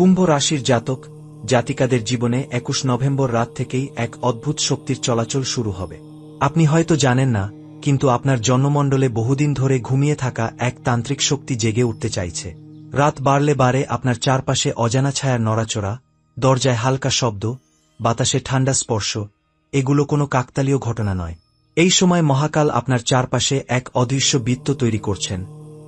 কুম্ভ রাশির জাতক জাতিকাদের জীবনে একুশ নভেম্বর রাত থেকেই এক অদ্ভুত শক্তির চলাচল শুরু হবে। আপনি হয়তো জানেন না, কিন্তু আপনার জন্মমণ্ডলে বহুদিন ধরে ঘুমিয়ে থাকা এক তান্ত্রিক শক্তি জেগে উঠতে চাইছে। রাত বাড়লে বারে আপনার চারপাশে অজানা ছায়ার নড়াচড়া, দরজায় হালকা শব্দ, বাতাসে ঠান্ডা স্পর্শ, এগুলো কোনো কাকতালীয় ঘটনা নয়। এই সময় মহাকাল আপনার চারপাশে এক অদৃশ্য বৃত্ত তৈরি করছেন,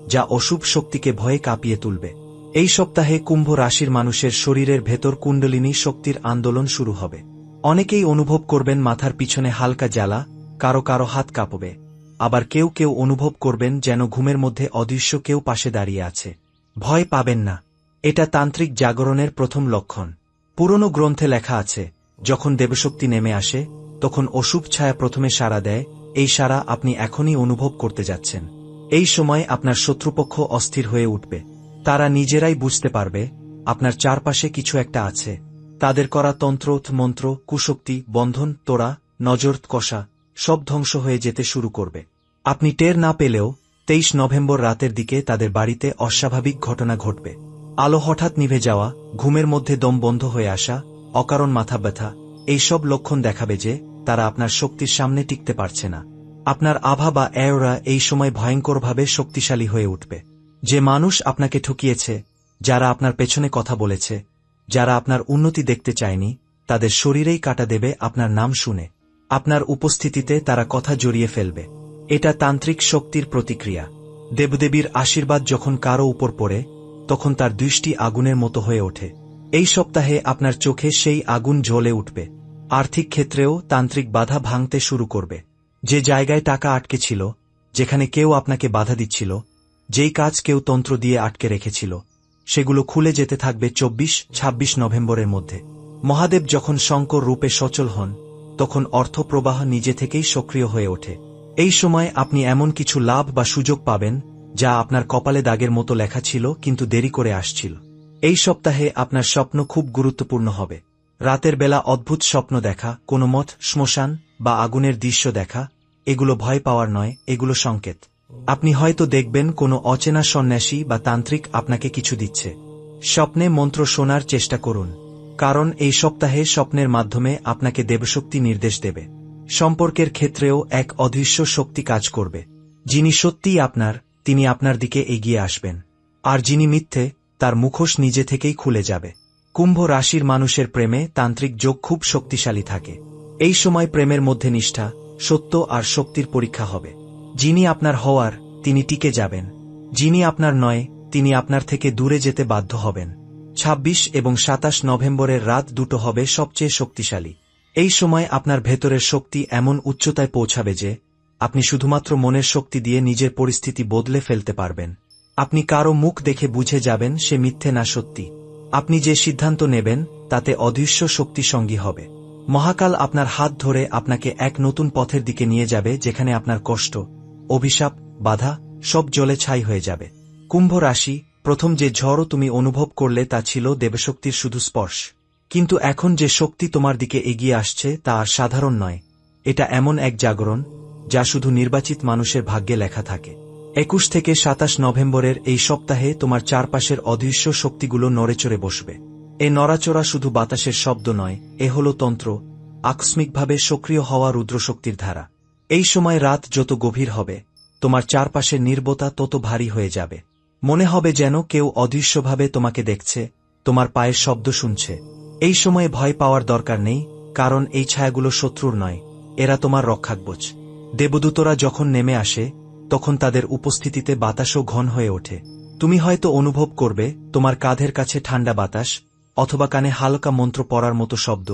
যা অশুভ শক্তিকে ভয়ে কাঁপিয়ে তুলবে। এই সপ্তাহে কুম্ভ রাশির মানুষের শরীরের ভেতর কুণ্ডলিনী শক্তির আন্দোলন শুরু হবে। অনেকেই অনুভব করবেন মাথার পিছনে হালকা জ্বালা, কারও কারও হাত কাঁপবে। আবার কেউ কেউ অনুভব করবেন যেন ঘুমের মধ্যে অদৃশ্য কেউ পাশে দাঁড়িয়ে আছে। ভয় পাবেন না। এটা তান্ত্রিক জাগরণের প্রথম লক্ষণ। পুরনো গ্রন্থে লেখা আছে, যখন দেবশক্তি নেমে আসে, তখন অশুভ ছায়া প্রথমে সাড়া দেয়, এই সাড়া আপনি এখনই অনুভব করতে যাচ্ছেন। এই সময় আপনার শত্রুপক্ষ অস্থির হয়ে উঠবে। তারা নিজেরাই বুঝতে পারবে, আপনার চারপাশে কিছু একটা আছে। তাদের করা তন্ত্র মন্ত্র, কুশক্তি, বন্ধন, তোড়া, নজর, কষা, সব ধ্বংস হয়ে যেতে শুরু করবে। আপনি টের না পেলেও, তেইশ নভেম্বর রাতের দিকে তাদের বাড়িতে অস্বাভাবিক ঘটনা ঘটবে। আলো হঠাৎ নিভে যাওয়া, ঘুমের মধ্যে দম বন্ধ হয়ে আসা, অকারণ মাথা ব্যথা, এইসব লক্ষণ দেখাবে যে, তারা আপনার শক্তির সামনে টিকতে পারছে না। আপনার আভা বা এওরা এই সময় ভয়ঙ্করভাবে শক্তিশালী হয়ে উঠবে। যে মানুষ আপনাকে ঠকিয়েছে, যারা আপনার পেছনে কথা বলেছে, যারা আপনার উন্নতি দেখতে চায়নি, তাদের শরীরেই কাটা দেবে আপনার নাম শুনে। আপনার উপস্থিতিতে তারা কথা জড়িয়ে ফেলবে। এটা তান্ত্রিক শক্তির প্রতিক্রিয়া। দেবদেবীর আশীর্বাদ যখন কারও উপর পড়ে, তখন তার দৃষ্টি আগুনের মতো হয়ে ওঠে। এই সপ্তাহে আপনার চোখে সেই আগুন জ্বলে উঠবে। আর্থিক ক্ষেত্রেও তান্ত্রিক বাধা ভাঙতে শুরু করবে। যে জায়গায় টাকা আটকে ছিল, যেখানে কেউ আপনাকে বাধা দিচ্ছিল যেই কাজ কেউ তন্ত্র দিয়ে আটকে রেখেছিল, সেগুলো খুলে যেতে থাকবে চব্বিশ ২৬ নভেম্বরের মধ্যে। মহাদেব যখন শঙ্কর রূপে সচল হন, তখন অর্থপ্রবাহ নিজে থেকেই সক্রিয় হয়ে ওঠে। এই সময় আপনি এমন কিছু লাভ বা সুযোগ পাবেন, যা আপনার কপালে দাগের মতো লেখা ছিল, কিন্তু দেরি করে আসছিল। এই সপ্তাহে আপনার স্বপ্ন খুব গুরুত্বপূর্ণ হবে। রাতের বেলা অদ্ভুত স্বপ্ন দেখা, কোনো মঠ, শ্মশান বা আগুনের দৃশ্য দেখা, এগুলো ভয় পাওয়ার নয়, এগুলো সংকেত। আপনি হয়তো দেখবেন কোনো অচেনা সন্ন্যাসী বা তান্ত্রিক আপনাকে কিছু দিচ্ছে। স্বপ্নে মন্ত্র শোনার চেষ্টা করুন, কারণ এই সপ্তাহে স্বপ্নের মাধ্যমে আপনাকে দেবশক্তি নির্দেশ দেবে। সম্পর্কের ক্ষেত্রেও এক অদৃশ্য শক্তি কাজ করবে। যিনি সত্যিই আপনার, তিনি আপনার দিকে এগিয়ে আসবেন। আর যিনি মিথ্যে, তার মুখোশ নিজে থেকেই খুলে যাবে। কুম্ভ রাশির মানুষের প্রেমে তান্ত্রিক যোগ খুব শক্তিশালী থাকে। এই সময় প্রেমের মধ্যে নিষ্ঠা, সত্য আর শক্তির পরীক্ষা হবে। যিনি আপনার হওয়ার, তিনি টিকে যাবেন। যিনি আপনার নয়, তিনি আপনার থেকে দূরে যেতে বাধ্য হবেন। ২৬ এবং সাতাশ নভেম্বরের রাত দুটো হবে সবচেয়ে শক্তিশালী। এই সময় আপনার ভেতরের শক্তি এমন উচ্চতায় পৌঁছাবে যে, আপনি শুধুমাত্র মনের শক্তি দিয়ে নিজের পরিস্থিতি বদলে ফেলতে পারবেন। আপনি কারও মুখ দেখে বুঝে যাবেন সে মিথ্যে না সত্যি। আপনি যে সিদ্ধান্ত নেবেন, তাতে অদৃশ্য শক্তি সঙ্গী হবে। মহাকাল আপনার হাত ধরে আপনাকে এক নতুন পথের দিকে নিয়ে যাবে যেখানে আপনার কষ্ট অভিশাপ, বাধা, সব জলে ছাই হয়ে যাবে। কুম্ভ রাশি, প্রথম যে ঝড়ও তুমি অনুভব করলে তা ছিল দেবশক্তির শুধু স্পর্শ। কিন্তু এখন যে শক্তি তোমার দিকে এগিয়ে আসছে তা আর সাধারণ নয়। এটা এমন এক জাগরণ, যা শুধু নির্বাচিত মানুষের ভাগ্যে লেখা থাকে। একুশ থেকে সাতাশ নভেম্বরের এই সপ্তাহে তোমার চারপাশের অদৃশ্য শক্তিগুলো নড়েচড়ে বসবে। এ নড়াচড়া শুধু বাতাসের শব্দ নয়, এ হল তন্ত্র, আকস্মিকভাবে সক্রিয় হওয়া রুদ্রশক্তির ধারা। এই সময় রাত যত গভীর হবে, তোমার চারপাশের নির্বতা তত ভারী হয়ে যাবে। মনে হবে যেন কেউ অদৃশ্যভাবে তোমাকে দেখছে, তোমার পায়ের শব্দ শুনছে। এই সময়ে ভয় পাওয়ার দরকার নেই, কারণ এই ছায়াগুলো শত্রুর নয়, এরা তোমার রক্ষাকবোচ। দেবদূতরা যখন নেমে আসে, তখন তাদের উপস্থিতিতে বাতাসও ঘন হয়ে ওঠে। তুমি হয়তো অনুভব করবে, তোমার কাঁধের কাছে ঠান্ডা বাতাস, অথবা কানে হালকা মন্ত্র পড়ার মতো শব্দ,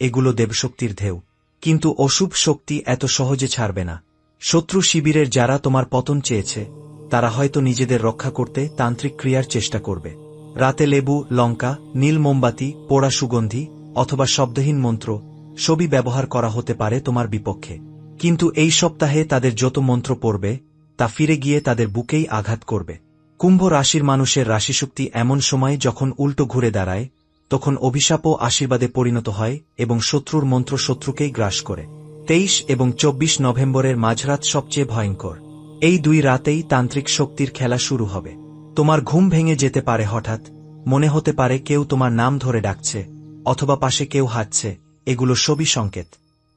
এগুলো দেবশক্তির ঢেউ। কিন্তু অশুভ শক্তি এত সহজে ছাড়বে না। শত্রু শিবিরের যারা তোমার পতন চেয়েছে, তারা হয়তো নিজেদের রক্ষা করতে তান্ত্রিক ক্রিয়ার চেষ্টা করবে। রাতে লেবু, লঙ্কা, নীল মোমবাতি, পোড়া সুগন্ধি অথবা শব্দহীন মন্ত্র সবই ব্যবহার করা হতে পারে তোমার বিপক্ষে। কিন্তু এই সপ্তাহে তাদের যত মন্ত্র পড়বে, তা ফিরে গিয়ে তাদের বুকেই আঘাত করবে। কুম্ভ রাশির মানুষের রাশিশক্তি এমন সময় যখন উল্টো ঘুরে দাঁড়ায় তখন অভিশাপও আশীর্বাদে পরিণত হয় এবং শত্রুর মন্ত্র শত্রুকেই গ্রাস করে। তেইশ এবং চব্বিশ নভেম্বরের মাঝরাত সবচেয়ে ভয়ঙ্কর। এই দুই রাতেই তান্ত্রিক শক্তির খেলা শুরু হবে। তোমার ঘুম ভেঙে যেতে পারে হঠাৎ। মনে হতে পারে কেউ তোমার নাম ধরে ডাকছে, অথবা পাশে কেউ হাঁটছে। এগুলো সবই সংকেত।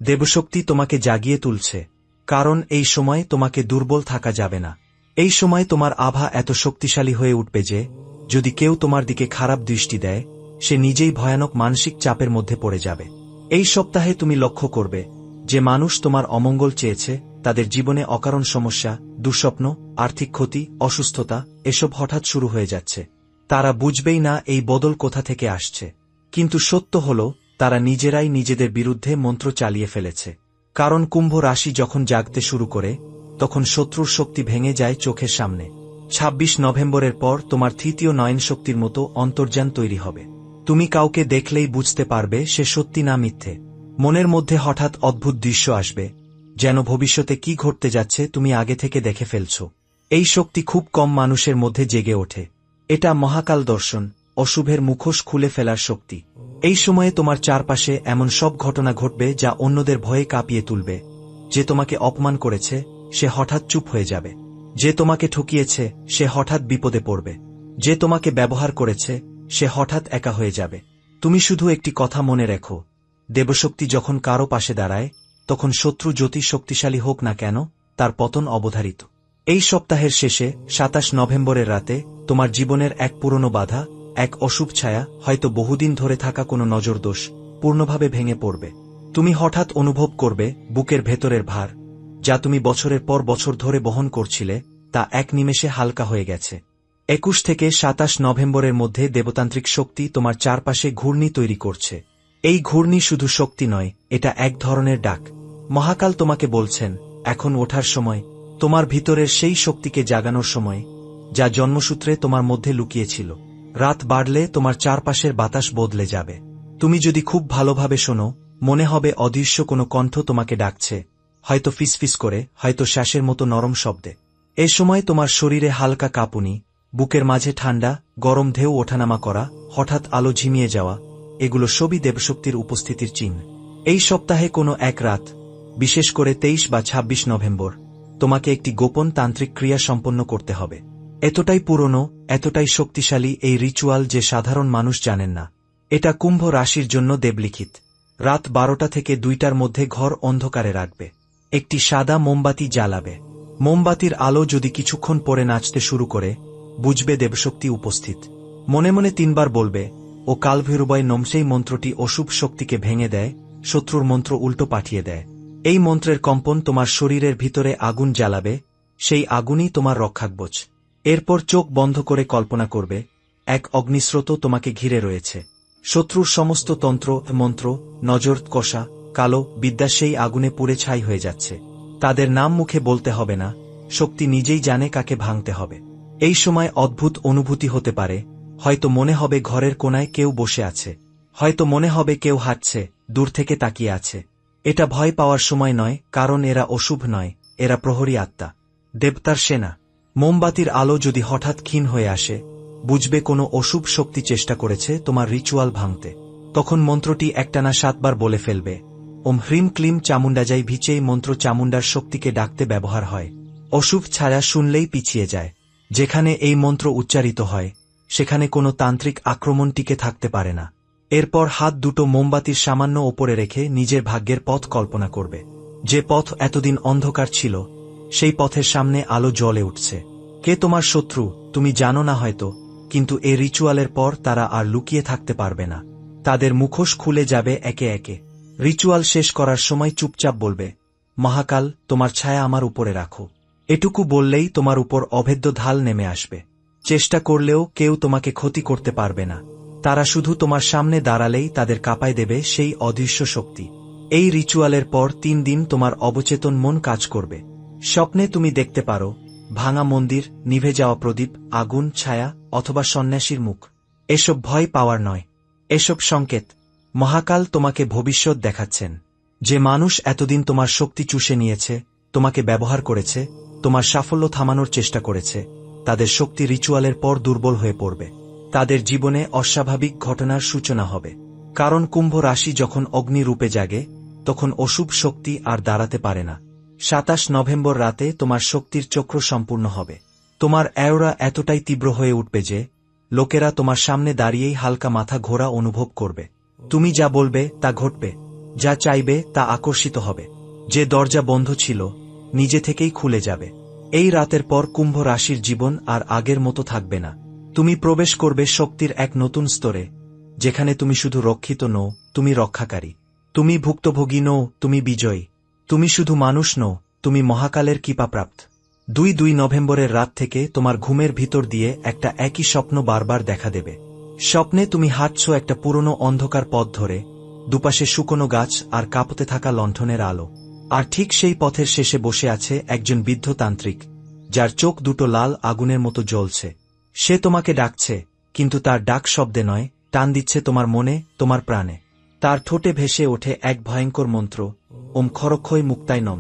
দেবশক্তি তোমাকে জাগিয়ে তুলছে। কারণ এই সময় তোমাকে দুর্বল থাকা যাবে না। এই সময় তোমার আভা এত শক্তিশালী হয়ে উঠবে যে, যদি কেউ তোমার দিকে খারাপ দৃষ্টি দেয় সে নিজেই ভয়ানক মানসিক চাপের মধ্যে পড়ে যাবে। এই সপ্তাহে তুমি লক্ষ্য করবে, যে মানুষ তোমার অমঙ্গল চেয়েছে, তাদের জীবনে অকারণ সমস্যা, দুঃস্বপ্ন, আর্থিক ক্ষতি, অসুস্থতা, এসব হঠাৎ শুরু হয়ে যাচ্ছে। তারা বুঝবেই না এই বদল কোথা থেকে আসছে। কিন্তু সত্য হল, তারা নিজেরাই নিজেদের বিরুদ্ধে মন্ত্র চালিয়ে ফেলেছে। কারণ কুম্ভ রাশি যখন জাগতে শুরু করে, তখন শত্রুর শক্তি ভেঙে যায় চোখের সামনে। ২৬ নভেম্বরের পর তোমার তৃতীয় নয়ন শক্তির মতো অন্তর্যান তৈরি হবে। তুমি কাউকে দেখলেই বুঝতে পারবে সে সত্যি না মিথ্যে। মনের মধ্যে হঠাৎ অদ্ভুত দৃশ্য আসবে, যেন ভবিষ্যতে কি ঘটতে যাচ্ছে তুমি আগে থেকে দেখে ফেলছ। এই শক্তি খুব কম মানুষের মধ্যে জেগে ওঠে। এটা মহাকাল দর্শন, অশুভের মুখোশ খুলে ফেলার শক্তি। এই সময়ে তোমার চারপাশে এমন সব ঘটনা ঘটবে যা অন্যদের ভয়ে কাঁপিয়ে তুলবে। যে তোমাকে অপমান করেছে, সে হঠাৎ চুপ হয়ে যাবে। যে তোমাকে ঠকিয়েছে, সে হঠাৎ বিপদে পড়বে। যে তোমাকে ব্যবহার করেছে সে হঠাৎ একা হয়ে যাবে। তুমি শুধু একটি কথা মনে রেখো। দেবশক্তি যখন কারও পাশে দাঁড়ায়, তখন শত্রু জ্যোতি শক্তিশালী হোক না কেন, তার পতন অবধারিত। এই সপ্তাহের শেষে, সাতাশ নভেম্বরের রাতে, তোমার জীবনের এক পুরনো বাধা, এক অশুভ ছায়া, হয়তো বহুদিন ধরে থাকা কোনো নজরদোষ পূর্ণভাবে ভেঙে পড়বে। তুমি হঠাৎ অনুভব করবে বুকের ভেতরের ভার, যা তুমি বছরের পর বছর ধরে বহন করছিলে, তা এক নিমেষে হালকা হয়ে গেছে। একুশ থেকে সাতাশ নভেম্বরের মধ্যে দেবতান্ত্রিক শক্তি তোমার চারপাশে ঘূর্ণি তৈরি করছে। এই ঘূর্ণি শুধু শক্তি নয়, এটা এক ধরনের ডাক। মহাকাল তোমাকে বলছেন, এখন ওঠার সময়, তোমার ভিতরের সেই শক্তিকে জাগানোর সময়, যা জন্মসূত্রে তোমার মধ্যে লুকিয়েছিল। রাত বাড়লে তোমার চারপাশের বাতাস বদলে যাবে। তুমি যদি খুব ভালোভাবে শোনো, মনে হবে অদৃশ্য কোনো কণ্ঠ তোমাকে ডাকছে। হয়তো ফিসফিস করে, হয়তো শ্বাসের মতো নরম শব্দে। এ সময় তোমার শরীরে হালকা কাঁপুনি বুকের মাঝে ঠান্ডা গরম ঢেউ ওঠানামা করা, হঠাৎ আলো ঝিমিয়ে যাওয়া, এগুলো সবই দেবশক্তির উপস্থিতির চিহ্ন। এই সপ্তাহে কোনো এক রাত, বিশেষ করে তেইশ বা ২৬ নভেম্বর, তোমাকে একটি গোপন তান্ত্রিক ক্রিয়া সম্পন্ন করতে হবে। এতটাই পুরনো, এতটাই শক্তিশালী এই রিচুয়াল যে সাধারণ মানুষ জানেন না। এটা কুম্ভ রাশির জন্য দেবলিখিত। রাত বারোটা থেকে দুইটার মধ্যে ঘর অন্ধকারে রাখবে। একটি সাদা মোমবাতি জ্বালাবে। মোমবাতির আলো যদি কিছুক্ষণ পরে নাচতে শুরু করে বুঝবে দেবশক্তি উপস্থিত। মনে মনে তিনবার বলবে, ও কালভৈরবয় নমসেই মন্ত্রটি অশুভ শক্তিকে ভেঙে দেয়, শত্রুর মন্ত্র উল্টো পাঠিয়ে দেয়। এই মন্ত্রের কম্পন তোমার শরীরের ভিতরে আগুন জ্বালাবে, সেই আগুনই তোমার রক্ষাকবচ। এরপর চোখ বন্ধ করে কল্পনা করবে, এক অগ্নিস্রোত তোমাকে ঘিরে রয়েছে। শত্রুর সমস্ত তন্ত্র, মন্ত্র, নজর, কষা, কালো, বিদ্যা সেই আগুনে পুড়ে ছাই হয়ে যাচ্ছে। তাদের নাম মুখে বলতে হবে না, শক্তি নিজেই জানে কাকে ভাঙতে হবে। এই সময় অদ্ভুত অনুভূতি হতে পারে, হয়তো মনে হবে ঘরের কোনায় কেউ বসে আছে, হয়তো মনে হবে কেউ হাঁটছে, দূর থেকে তাকিয়ে আছে। এটা ভয় পাওয়ার সময় নয়, কারণ এরা অশুভ নয়, এরা প্রহরী আত্মা। দেবতার সেনা। মোমবাতির আলো যদি হঠাৎ ক্ষীণ হয়ে আসে, বুঝবে কোনো অশুভ শক্তি চেষ্টা করেছে তোমার রিচুয়াল ভাঙতে। তখন মন্ত্রটি একটানা সাতবার বলে ফেলবে। ওম হ্রিম ক্লিম চামুন্ডাজাই ভিচেই মন্ত্র চামুন্ডার শক্তিকে ডাকতে ব্যবহার হয়। অশুভ ছায়া শুনলেই পিছিয়ে যায়। যেখানে এই মন্ত্র উচ্চারিত হয়, সেখানে কোনো তান্ত্রিক আক্রমণ টিকে থাকতে পারে না। এরপর হাত দুটো মোমবাতির সামান্য ওপরে রেখে নিজের ভাগ্যের পথ কল্পনা করবে। যে পথ এতদিন অন্ধকার ছিল, সেই পথের সামনে আলো জ্বলে উঠছে। কে তোমার শত্রু, তুমি জানো না হয়তো, কিন্তু এ রিচুয়ালের পর তারা আর লুকিয়ে থাকতে পারবে না। তাদের মুখোশ খুলে যাবে একে একে। রিচুয়াল শেষ করার সময় চুপচাপ বলবে, মহাকাল, তোমার ছায়া আমার উপরে রাখো। এটুকু বললেই তোমার উপর অভেদ্য ঢাল নেমে আসবে। চেষ্টা করলেও কেউ তোমাকে ক্ষতি করতে পারবে না। তারা শুধু তোমার সামনে দাঁড়ালেই তাদের কাঁপায় দেবে সেই অদৃশ্য শক্তি। এই রিচুয়ালের পর তিন দিন তোমার অবচেতন মন কাজ করবে। স্বপ্নে তুমি দেখতে পারো, ভাঙা মন্দির, নিভে যাওয়া প্রদীপ, আগুন, ছায়া, অথবা সন্ন্যাসীর মুখ। এসব ভয় পাওয়ার নয়। এসব সংকেত। মহাকাল তোমাকে ভবিষ্যৎ দেখাচ্ছেন। যে মানুষ এতদিন তোমার শক্তি চুষে নিয়েছে, তোমাকে ব্যবহার করেছে তোমার সাফল্য থামানোর চেষ্টা করেছে। তাদের শক্তি রিচুয়ালের পর দুর্বল হয়ে পড়বে। তাদের জীবনে অস্বাভাবিক ঘটনার সূচনা হবে। কারণ কুম্ভ রাশি যখন অগ্নিরূপে জাগে, তখন অশুভ শক্তি আর দাঁড়াতে পারে না। সাতাশ নভেম্বর রাতে তোমার শক্তির চক্র সম্পূর্ণ হবে। তোমার অ্যাওরা এতটাই তীব্র হয়ে উঠবে যে, লোকেরা তোমার সামনে দাঁড়িয়েই হালকা মাথা ঘোরা অনুভব করবে। তুমি যা বলবে তা ঘটবে, যা চাইবে তা আকর্ষিত হবে। যে দরজা বন্ধ ছিল নিজে থেকেই খুলে যাবে। এই রাতের পর কুম্ভ রাশির জীবন আর আগের মতো থাকবে না। তুমি প্রবেশ করবে শক্তির এক নতুন স্তরে, যেখানে তুমি শুধু রক্ষিত নও, তুমি রক্ষাকারী। তুমি ভুক্তভোগী নও, তুমি বিজয়ী। তুমি শুধু মানুষ নও, তুমি মহাকালের কৃপাপ্রাপ্ত। দুই দুই নভেম্বরের রাত থেকে তোমার ঘুমের ভিতর দিয়ে একটা একই স্বপ্ন বারবার দেখা দেবে। স্বপ্নে তুমি হাঁটছ একটা পুরনো অন্ধকার পথ ধরে, দুপাশে শুকনো গাছ আর কাঁপতে থাকা লণ্ঠনের আলো। আর ঠিক সেই পথের শেষে বসে আছে একজন বৃদ্ধ তান্ত্রিক, যার চোখ দুটো লাল আগুনের মতো জ্বলছে। সে তোমাকে ডাকছে, কিন্তু তার ডাক শব্দে নয়, টান দিচ্ছে তোমার মনে, তোমার প্রাণে। তার ঠোঁটে ভেসে ওঠে এক ভয়ঙ্কর মন্ত্র, ওম খরক্ষয় মুক্তায় নম।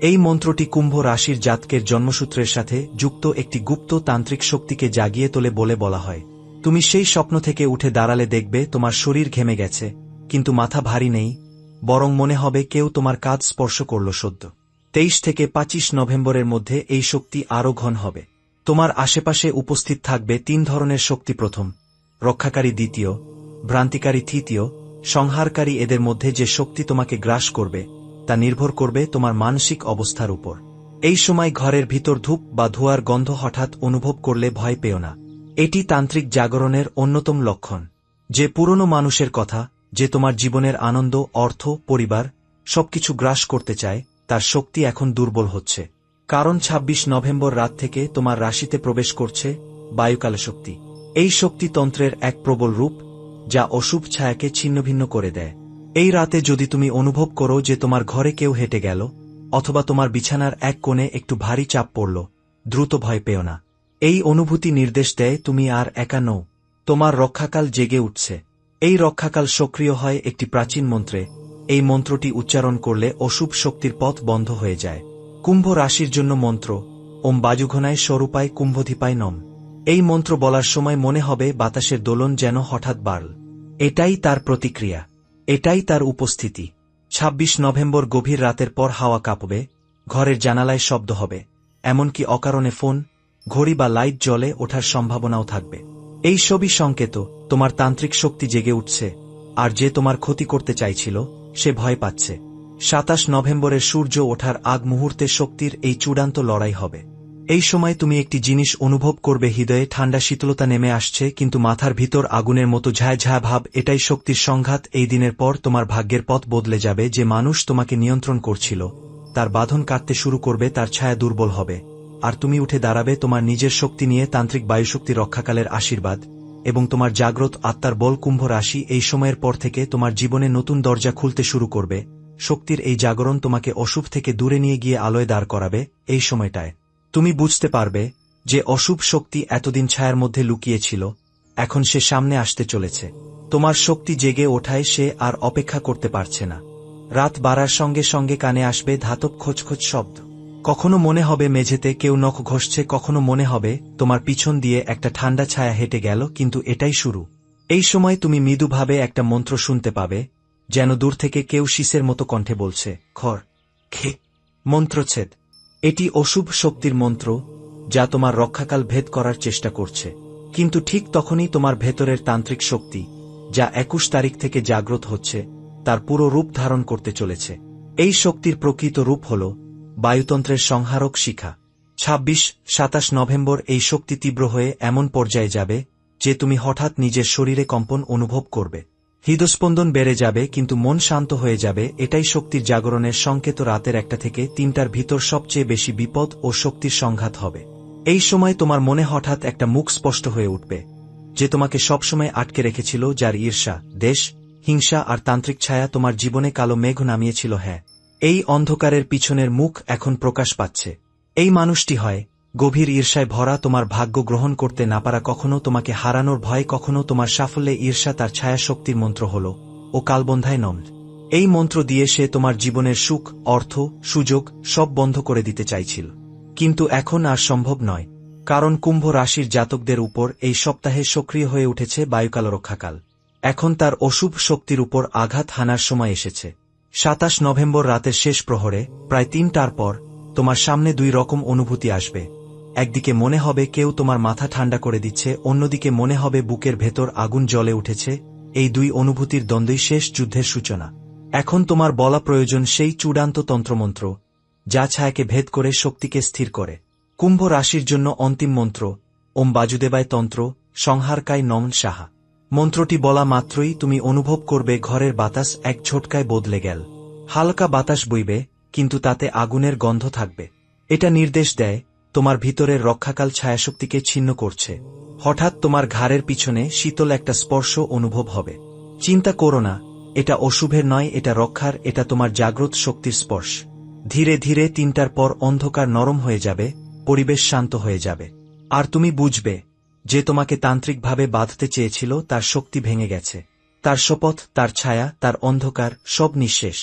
এই মন্ত্রটি কুম্ভ রাশির জাতকের জন্মসূত্রের সাথে যুক্ত একটি গুপ্ত তান্ত্রিক শক্তিকে জাগিয়ে তোলে বলে বলা হয়। তুমি সেই স্বপ্ন থেকে উঠে দাঁড়ালে দেখবে তোমার শরীর ঘেমে গেছে, কিন্তু মাথা ভারী নেই বরং মনে হবে কেউ তোমার কাজ স্পর্শ করল সদ্য। তেইশ থেকে পঁচিশ নভেম্বরের মধ্যে এই শক্তি আরও ঘন হবে। তোমার আশেপাশে উপস্থিত থাকবে তিন ধরনের শক্তি প্রথম, রক্ষাকারী দ্বিতীয়, ভ্রান্তিকারী তৃতীয়, সংহারকারী এদের মধ্যে যে শক্তি তোমাকে গ্রাস করবে, তা নির্ভর করবে তোমার মানসিক অবস্থার উপর। এই সময় ঘরের ভিতর ধূপ বা ধোয়ার গন্ধ হঠাৎ অনুভব করলে ভয় পেও না। এটি তান্ত্রিক জাগরণের অন্যতম লক্ষণ। যে পুরনো মানুষের কথা যে তোমার জীবনের আনন্দ, অর্থ, পরিবার, সবকিছু গ্রাস করতে চায়, তার শক্তি এখন দুর্বল হচ্ছে। কারণ ২৬ নভেম্বর রাত থেকে তোমার রাশিতে প্রবেশ করছে বায়ুকাল শক্তি এই শক্তিতন্ত্রের এক প্রবল রূপ, যা অশুভ ছায়াকে ছিন্নভিন্ন করে দেয়। এই রাতে যদি তুমি অনুভব করো যে তোমার ঘরে কেউ হেঁটে গেল, অথবা তোমার বিছানার এক কোণে একটু ভারী চাপ পড়ল, দ্রুত ভয় পেও না। এই অনুভূতি নির্দেশ দেয় তুমি আর একা নও, তোমার রক্ষাকাল জেগে উঠছে। এই রক্ষাকাল সক্রিয় হয় একটি প্রাচীন মন্ত্রে। এই মন্ত্রটি উচ্চারণ করলে অশুভ শক্তির পথ বন্ধ হয়ে যায়। কুম্ভ রাশির জন্য মন্ত্র, ওম বাজুঘনায় স্বরূপায় কুম্ভধিপায় নম। এই মন্ত্র বলার সময় মনে হবে বাতাসের দোলন যেন হঠাৎ বাড়ল। এটাই তার প্রতিক্রিয়া। এটাই তার উপস্থিতি। ২৬ নভেম্বর গভীর রাতের পর হাওয়া কাঁপবে, ঘরের জানালায় শব্দ হবে। এমনকি অকারণে ফোন, ঘড়ি বা লাইট জলে ওঠার সম্ভাবনাও থাকবে। এই সবই সংকেত। তোমার তান্ত্রিক শক্তি জেগে উঠছে, আর যে তোমার ক্ষতি করতে চাইছিল, সে ভয় পাচ্ছে। সাতাশ নভেম্বরের সূর্য ওঠার আগ মুহূর্তে শক্তির এই চূড়ান্ত লড়াই হবে। এই সময় তুমি একটি জিনিস অনুভব করবে, হৃদয়ে ঠান্ডা শীতলতা নেমে আসছে, কিন্তু মাথার ভিতর আগুনের মতো ঝায় ঝায় ভাব, এটাই শক্তির সংঘাত। এই দিনের পর তোমার ভাগ্যের পথ বদলে যাবে, যে মানুষ তোমাকে নিয়ন্ত্রণ করছিল। তার বাঁধন কাটতে শুরু করবে, তার ছায়া দুর্বল হবে। আর তুমি উঠে দাঁড়াবে তোমার নিজের শক্তি নিয়ে তান্ত্রিক বায়ুশক্তি রক্ষাকালের আশীর্বাদ। এবং তোমার জাগ্রত আত্মার বল কুম্ভ রাশি এই সময়ের পর থেকে তোমার জীবনে নতুন দরজা খুলতে শুরু করবে। শক্তির এই জাগরণ তোমাকে অশুভ থেকে দূরে নিয়ে গিয়ে আলোয় দাঁড় করাবে এই সময়টায়। তুমি বুঝতে পারবে যে অশুভ শক্তি এতদিন ছায়ার মধ্যে লুকিয়েছিল, এখন সে সামনে আসতে চলেছে। তোমার শক্তি জেগে ওঠায় সে আর অপেক্ষা করতে পারছে না। রাত বাড়ার সঙ্গে সঙ্গে কানে আসবে ধাতব খোঁজখোঁজ শব্দ। কখনো মনে হবে মেঝেতে কেউ নখ ঘষছে, কখনো মনে হবে তোমার পিছন দিয়ে একটা ঠান্ডা ছায়া হেঁটে গেল, কিন্তু এটাই শুরু। এই সময় তুমি মৃদুভাবে একটা মন্ত্র শুনতে পাবে, যেন দূর থেকে কেউ শীষের মতো কণ্ঠে বলছে, খর, খে মন্ত্রচ্ছেদ। এটি অশুভ শক্তির মন্ত্র, যা তোমার রক্ষাকাল ভেদ করার চেষ্টা করছে। কিন্তু ঠিক তখনই তোমার ভেতরের তান্ত্রিক শক্তি, যা একুশ তারিখ থেকে জাগ্রত হচ্ছে, তার পুরো রূপ ধারণ করতে চলেছে। এই শক্তির প্রকৃত রূপ হল বায়ুতন্ত্রের সংহারক শিখা। ২৬ সাতাশ নভেম্বর এই শক্তি তীব্র হয়ে এমন পর্যায়ে যাবে, যে তুমি হঠাৎ নিজের শরীরে কম্পন অনুভব করবে। হৃদস্পন্দন বেড়ে যাবে, কিন্তু মন শান্ত হয়ে যাবে, এটাই শক্তির জাগরণের সংকেত রাতের একটা থেকে তিনটার ভিতর সবচেয়ে বেশি বিপদ ও শক্তির সংঘাত হবে। এই সময় তোমার মনে হঠাৎ একটা মুখ স্পষ্ট হয়ে উঠবে, যে তোমাকে সবসময় আটকে রেখেছিল, যার ঈর্ষা, দেশ, হিংসা আর তান্ত্রিক ছায়া তোমার জীবনে কালো মেঘ নামিয়েছিল হ্যাঁ। এই অন্ধকারের পিছনের মুখ এখন প্রকাশ পাচ্ছে। এই মানুষটি হয়, গভীর ঈর্ষায় ভরা তোমার ভাগ্য গ্রহণ করতে না পারা কখনো তোমাকে হারানোর ভয় কখনো তোমার সাফল্যে ঈর্ষা তার ছায়া শক্তির মন্ত্র হল, ও কালবন্ধায় নম এই মন্ত্র দিয়ে সে তোমার জীবনের সুখ, অর্থ, সুযোগ সব বন্ধ করে দিতে চাইছিল। কিন্তু এখন আর সম্ভব নয়, কারণ কুম্ভ রাশির জাতকদের উপর এই সপ্তাহে সক্রিয় হয়ে উঠেছে বায়ুকাল রক্ষাকাল এখন তার অশুভ শক্তির উপর আঘাত হানার সময় এসেছে। সাতাশ নভেম্বর রাতের শেষ প্রহরে, প্রায় তিনটার পর, তোমার সামনে দুই রকম অনুভূতি আসবে। একদিকে মনে হবে কেউ তোমার মাথা ঠান্ডা করে দিচ্ছে, অন্যদিকে মনে হবে বুকের ভেতর আগুন জ্বলে উঠেছে। এই দুই অনুভূতির দ্বন্দ্বই শেষ যুদ্ধের সূচনা। এখন তোমার বলা প্রয়োজন সেই চূড়ান্ত তন্ত্রমন্ত্র, যা ছায়াকে ভেদ করে শক্তিকে স্থির করে। কুম্ভ রাশির জন্য অন্তিম মন্ত্র, ওম বাজুদেবায় তন্ত্র, সংহারকায় নম সাহা। মন্ত্রটি বলা মাত্রই তুমি অনুভব করবে ঘরের বাতাস এক ঝটকায় বদলে গেল। হালকা বাতাস বইবে, কিন্তু তাতে আগুনের গন্ধ থাকবে। এটা নির্দেশ দেয়, তোমার ভিতরের রক্ষাকাল ছায়াশক্তিকে ছিন্ন করছে। হঠাৎ তোমার ঘাড়ের পিছনে শীতল একটা স্পর্শ অনুভব হবে। চিন্তা করো না, এটা অশুভের নয়, এটা রক্ষার, এটা তোমার জাগ্রত শক্তির স্পর্শ। ধীরে ধীরে তিনটার পর অন্ধকার নরম হয়ে যাবে, পরিবেশ শান্ত হয়ে যাবে। আর তুমি বুঝবে যে তোমাকে তান্ত্রিকভাবে বাঁধতে চেয়েছিল, তার শক্তি ভেঙে গেছে। তার শপথ, তার ছায়া, তার অন্ধকার, সব নিঃশেষ।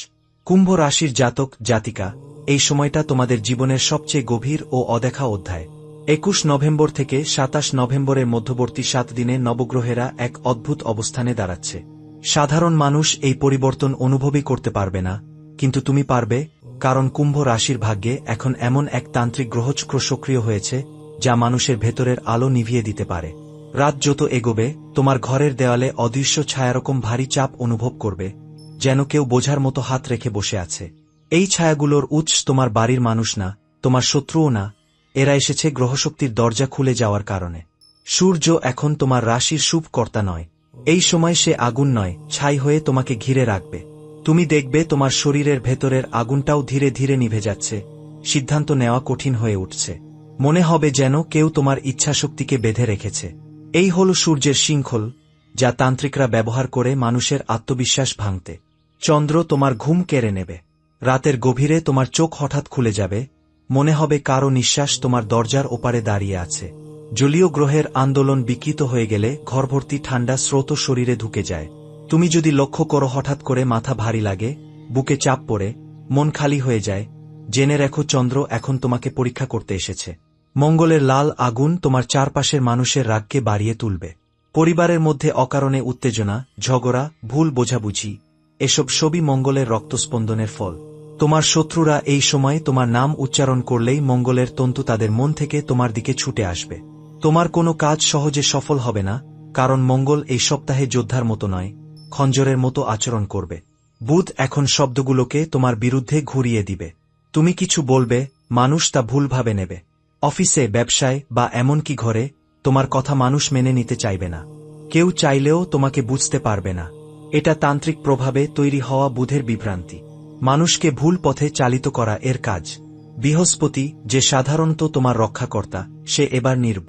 কুম্ভ রাশির জাতক, জাতিকা, এই সময়টা তোমাদের জীবনের সবচেয়ে গভীর ও অদেখা অধ্যায়। একুশ নভেম্বর থেকে সাতাশ নভেম্বরের মধ্যবর্তী সাত দিনে নবগ্রহেরা এক অদ্ভুত অবস্থানে দাঁড়াচ্ছে। সাধারণ মানুষ এই পরিবর্তন অনুভবই করতে পারবে না, কিন্তু তুমি পারবে, কারণ কুম্ভ রাশির ভাগ্যে এখন এমন এক তান্ত্রিক গ্রহচক্র সক্রিয় হয়েছে যা মানুষের ভেতরের আলো নিভিয়ে দিতে পারে। রাত যত এগোবে, তোমার ঘরের দেওয়ালে অদৃশ্য ছায়ারকম ভারী চাপ অনুভব করবে, যেন কেউ বোঝার মতো হাত রেখে বসে আছে। এই ছায়াগুলোর উৎস তোমার বাড়ির মানুষ না, তোমার শত্রুও না, এরা এসেছে গ্রহশক্তির দরজা খুলে যাওয়ার কারণে। সূর্য এখন তোমার রাশির কর্তা নয়। এই সময় সে আগুন নয়, ছাই হয়ে তোমাকে ঘিরে রাখবে। তুমি দেখবে তোমার শরীরের ভেতরের আগুনটাও ধীরে ধীরে নিভে যাচ্ছে, সিদ্ধান্ত নেওয়া কঠিন হয়ে উঠছে। মনে হবে যেন কেউ তোমার ইচ্ছাশক্তিকে বেঁধে রেখেছে। এই হল সূর্যের শৃঙ্খল, যা তান্ত্রিকরা ব্যবহার করে মানুষের আত্মবিশ্বাস ভাঙতে। চন্দ্র তোমার ঘুম কেড়ে নেবে। রাতের গভীরে তোমার চোখ হঠাৎ খুলে যাবে। মনে হবে কারও নিঃশ্বাস তোমার দরজার ওপারে দাঁড়িয়ে আছে। জলীয় গ্রহের আন্দোলন বিকৃত হয়ে গেলে ঘরভর্তি ঠান্ডা স্রোত শরীরে ঢুকে যায়। তুমি যদি লক্ষ্য করো হঠাৎ করে মাথা ভারী লাগে, বুকে চাপ পড়ে, মন খালি হয়ে যায়, জেনে রেখো চন্দ্র এখন তোমাকে পরীক্ষা করতে এসেছে। মঙ্গলের লাল আগুন তোমার চারপাশের মানুষের রাগকে বাড়িয়ে তুলবে। পরিবারের মধ্যে অকারণে উত্তেজনা, ঝগড়া, ভুল বোঝাবুঝি, এসব সবই মঙ্গলের রক্তস্পন্দনের ফল। তোমার শত্রুরা এই সময় তোমার নাম উচ্চারণ করলেই মঙ্গলের তন্তু তাদের মন থেকে তোমার দিকে ছুটে আসবে। তোমার কোনো কাজ সহজে সফল হবে না, কারণ মঙ্গল এই সপ্তাহে যোদ্ধার মতো নয়, খঞ্জরের মতো আচরণ করবে। বুধ এখন শব্দগুলোকে তোমার বিরুদ্ধে ঘুরিয়ে দিবে। তুমি কিছু বলবে, মানুষ তা ভুলভাবে নেবে। অফিসে, ব্যবসায় বা এমনকি ঘরে, তোমার কথা মানুষ মেনে নিতে চাইবে না। কেউ চাইলেও তোমাকে বুঝতে পারবে না। এটা তান্ত্রিক প্রভাবে তৈরি হওয়া বুধের বিভ্রান্তি। মানুষকে ভুল পথে চালিত করা এর কাজ। বৃহস্পতি, যে সাধারণত তোমার রক্ষাকর্তা, সে এবার নির্ভ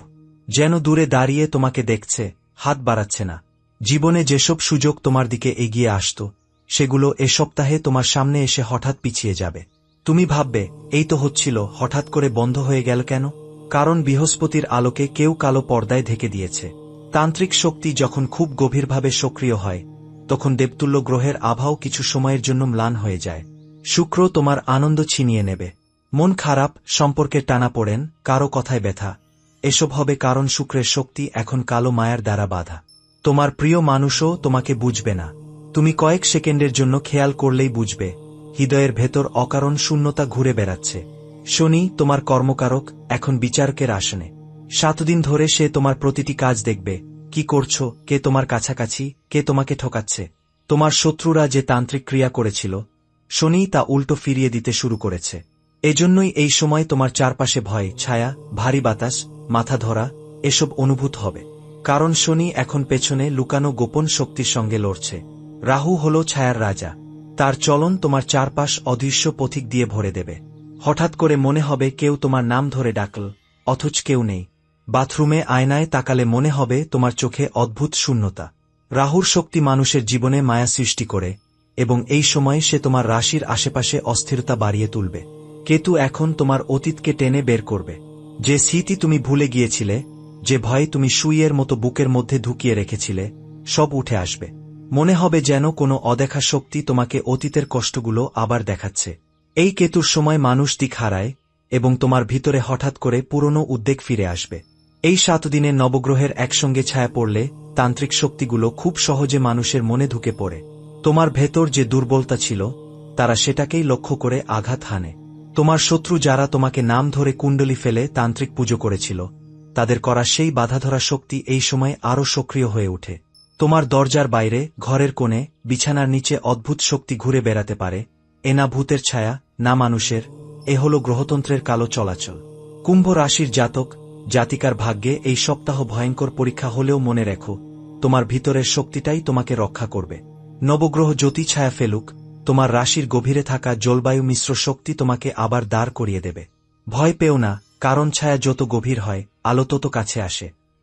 যেন দূরে দাঁড়িয়ে তোমাকে দেখছে, হাত বাড়াচ্ছে না। জীবনে যেসব সুযোগ তোমার দিকে এগিয়ে আসত, সেগুলো এ সপ্তাহে তোমার সামনে এসে হঠাৎ পিছিয়ে যাবে। তুমি ভাববে, এই তো হচ্ছিল, হঠাৎ করে বন্ধ হয়ে গেল কেন? কারণ বৃহস্পতির আলোকে কেউ কালো পর্দায় ঢেকে দিয়েছে। তান্ত্রিক শক্তি যখন খুব গভীরভাবে সক্রিয় হয়, তখন দেবতুল্য গ্রহের আভাও কিছু সময়ের জন্য ম্লান হয়ে যায়। শুক্র তোমার আনন্দ ছিনিয়ে নেবে। মন খারাপ, সম্পর্কে টানা পড়েন, কারও কথায় ব্যথা। এসব হবে কারণ শুক্রের শক্তি এখন কালো মায়ার দ্বারা বাধা। তোমার প্রিয় মানুষও তোমাকে বুঝবে না। তুমি কয়েক সেকেন্ডের জন্য খেয়াল করলেই বুঝবে। হৃদয়ের ভেতর অকারণ শূন্যতা ঘুরে বেড়াচ্ছে। শনি, তোমার কর্মকারক, এখন বিচারকের আসনে। সাতদিন ধরে সে তোমার প্রতিটি কাজ দেখবে। কি করছ? কে তোমার কাছাকাছি? কে তোমাকে ঠকাচ্ছে? তোমার শত্রুরা যে তান্ত্রিক ক্রিয়া করেছিল। শনি তা উল্টো ফিরিয়ে দিতে শুরু করেছে। এজন্যই এই সময় তোমার চারপাশে ভয়, ছায়া, ভারী বাতাস, মাথা ধরা, এসব অনুভূত হবে। কারণ শনি এখন পেছনে লুকানো গোপন শক্তির সঙ্গে লড়ছে। রাহু হল ছায়ার রাজা। তার চলন তোমার চারপাশ অদৃশ্য পথিক দিয়ে ভরে দেবে। হঠাৎ করে মনে হবে কেউ তোমার নাম ধরে ডাকল, অথচ কেউ নেই। বাথরুমে আয়নায় তাকালে মনে হবে তোমার চোখে অদ্ভুত শূন্যতা। রাহুর শক্তি মানুষের জীবনে মায়া সৃষ্টি করে, এবং এই সময়ে সে তোমার রাশির আশেপাশে অস্থিরতা বাড়িয়ে তুলবে। কেতু এখন তোমার অতীতকে টেনে বের করবে। যে স্মৃতি তুমি ভুলে গিয়েছিলে, যে ভয়ে তুমি সুইয়ের মতো বুকের মধ্যে ঢুকিয়ে রেখেছিলে, সব উঠে আসবে। মনে হবে যেন কোনো অদেখা শক্তি তোমাকে অতীতের কষ্টগুলো আবার দেখাচ্ছে। এই কেতুর সময় মানুষ দিক হারায় এবং তোমার ভিতরে হঠাৎ করে পুরনো উদ্বেগ ফিরে আসবে। এই সাত দিনে নবগ্রহের একসঙ্গে ছায়া পড়লে তান্ত্রিক শক্তিগুলো খুব সহজে মানুষের মনে ঢুকে পড়ে। তোমার ভেতর যে দুর্বলতা ছিল, তারা সেটাকেই লক্ষ্য করে আঘাত হানে। তোমার শত্রু যারা তোমাকে নাম ধরে কুণ্ডলি ফেলে তান্ত্রিক পুজো করেছিল, তাদের করা সেই বাধাধরা শক্তি এই সময় আরও সক্রিয় হয়ে ওঠে। তোমার দরজার বাইরে, ঘরের কোণে, বিছানার নিচে অদ্ভুত শক্তি ঘুরে বেড়াতে পারে, এ না ভূতের ছায়া, না মানুষের, এ হল গ্রহতন্ত্রের কালো চলাচল। কুম্ভ রাশির জাতক, জাতিকার ভাগ্যে এই সপ্তাহ ভয়ঙ্কর পরীক্ষা হলেও মনে রেখো, তোমার ভিতরের শক্তিটাই তোমাকে রক্ষা করবে। নবগ্রহ জ্যোতি ছায়া ফেলুক, তোমার রাশির গভীরে থাকা জলবায়ু মিশ্র শক্তি তোমাকে আবার দাঁড় করিয়ে দেবে। ভয় পেও না, কারণ ছায়া যত গভীর হয়, আলো তত কাছে আসে।